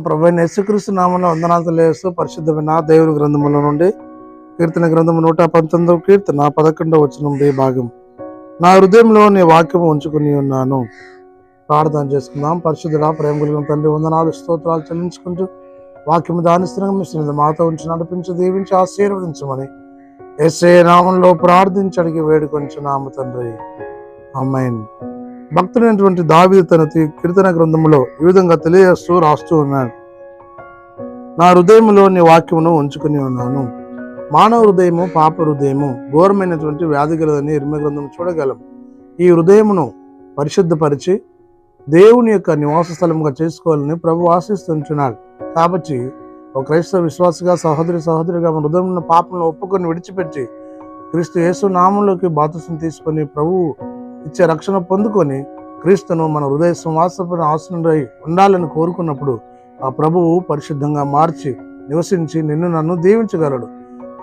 ప్రభు యేసుక్రీస్తు నామంలో వందనాలు లేసు పరిశుద్ధమైన దేవుని గ్రంథముల నుండి కీర్తన గ్రంథము నూట పంతొమ్మిదవ కీర్తన పదకొండవ వచనం బి భాగం. నా హృదయంలో నీ వాక్యము ఉంచుకుని ఉన్నాను. ప్రార్థన చేసుకుందాం. పరిశుద్ధుడా ప్రేమ కలిగిన తండ్రి వందనాలు స్తోత్రాలు చెల్లించుకుంటూ వాక్యము దాని మాతో ఉంచి నడిపించి దీవించి ఆశీర్వదించమని ఎస్ఏ నామంలో ప్రార్థించడికి అడిగి వేడుకొంచున్నాము తండ్రి. అమ్మాయిని భక్తుడైనటువంటి దావీదు తన కీర్తన గ్రంథములో ఈ విధంగా తెలియజేస్తూ రాస్తూ ఉన్నాడు. నా హృదయంలో నీ వాక్యమును ఉంచుకుని ఉన్నాను. మానవ హృదయము పాప హృదయము ఘోరమైనటువంటి వ్యాధి గలదని ఇరిమ గ్రంథం చూడగలం. ఈ హృదయమును పరిశుద్ధపరిచి దేవుని యొక్క నివాస స్థలముగా చేసుకోవాలని ప్రభు ఆశిస్తుంటున్నాడు. కాబట్టి ఒక క్రైస్తవ విశ్వాసగా సహోదరి సహోదరిగా మన హృదయంలో పాపను ఒప్పుకొని విడిచిపెట్టి క్రీస్తు యేసు నామంలోకి బాతుసం తీసుకొని ప్రభువు ఇచ్చే రక్షణ పొందుకొని క్రీస్తును మన హృదయ సింహాసపైన ఆసనుడై ఉండాలని కోరుకున్నప్పుడు ఆ ప్రభువు పరిశుద్ధంగా మార్చి నివసించి నిన్ను నన్ను దీవించగలడు.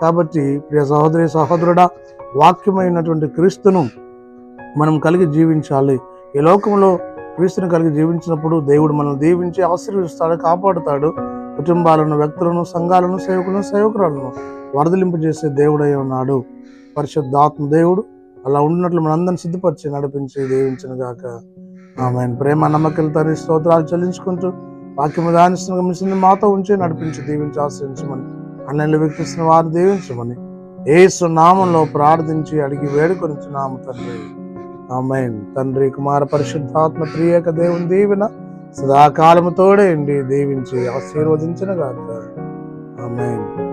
కాబట్టి ప్రియ సహోదరి సహోదరుడా వాక్యమైనటువంటి క్రీస్తును మనం కలిగి జీవించాలి. ఈ లోకంలో క్రీస్తుని కలిగి జీవించినప్పుడు దేవుడు మనల్ని దీవించి ఆశీర్వదిస్తాడు కాపాడుతాడు. కుటుంబాలను వ్యక్తులను సంఘాలను సేవకులను సేవకురాలను వరదలింపజేసే దేవుడై ఉన్నాడు. పరిశుద్ధాత్మ దేవుడు అలా ఉండినట్లు మనందరిని సిద్ధపరిచి నడిపించి దేవించిన గాక. ఆమె ప్రేమ నమ్మకాలు స్తోత్రాలు చెల్లించుకుంటూ వాక్యము దానిస్తున్న మిషన్ మాతో ఉంచి నడిపించి దీవించి ఆశ్రయించమని అన్నెలు వ్యక్తిస్తున్న వారు దీవించమని ఏసు నామంలో ప్రార్థించి అడిగి వేడుకొనిచున్నాము తండ్రి. ఆమెన్. తండ్రి కుమార పరిశుద్ధాత్మ ప్రియక దేవుని దీవెన సదాకాలము తోడే ఉండి దీవించి ఆశీర్వదించిన గాక. ఆమెన్.